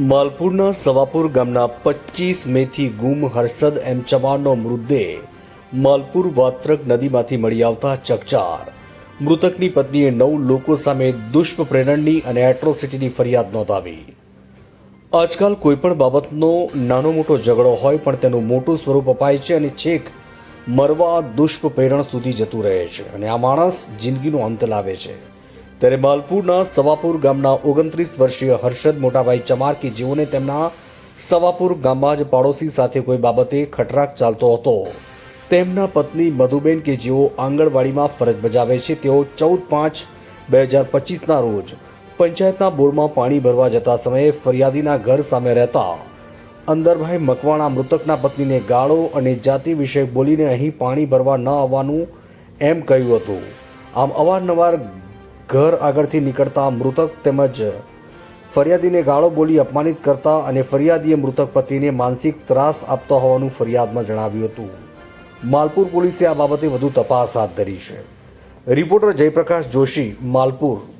માલપુરના સવાપુર ગામના પચીસ મેથી ગુમ હર્ષદ એમ ચવાણનો મૃતદેહ માલપુર વાત્રક નદીમાંથી મળી આવતા ચકચાર. મૃતકની પત્નીએ નવ લોકો સામે દુષ્પ્રેરણની અને એટ્રોસિટીની ફરિયાદ નોંધાવી. આજકાલ કોઈપણ બાબતનો નાનો મોટો ઝઘડો હોય પણ તેનું મોટું સ્વરૂપ અપાય છે અને છેક મરવા દુષ્પ્રેરણ સુધી જતું રહે છે અને આ માણસ જિંદગીનો અંત લાવે છે. ત્યારે માલપુરના સવાપુર ગામના ઓગણત્રીસ વર્ષીય હર્ષદ મોટાભાઈ ચમાર કે જેઓને તેમના સવાપુર ગામમાં જ પાડોશી સાથે કોઈ બાબતે ખટરાક ચાલતો હતો. તેમના પત્ની મધુબેન કે જેઓ આંગણવાડીમાં ફરજ બજાવે છે, તેઓ ચૌદ પાંચ બે હજાર પચીસના રોજ પંચાયતના બોરમાં પાણી ભરવા જતા સમયે ફરિયાદીના ઘર સામે રહેતા અંદરભાઈ મકવાણા મૃતકના પત્નીને ગાળો અને જાતિ વિષય બોલીને અહીં પાણી ભરવા ન આવવાનું એમ કહ્યું હતું. આમ અવારનવાર ઘર આગળથી નીકળતા મૃતક તેમજ ફરિયાદીને ગાળો બોલી અપમાનિત કરતા અને ફરિયાદીએ મૃતક પતિને માનસિક ત્રાસ આપતા હોવાનું ફરિયાદમાં જણાવ્યું હતું. માલપુર પોલીસે આ બાબતે વધુ તપાસ હાથ ધરી છે. રિપોર્ટર જયપ્રકાશ જોશી, માલપુર.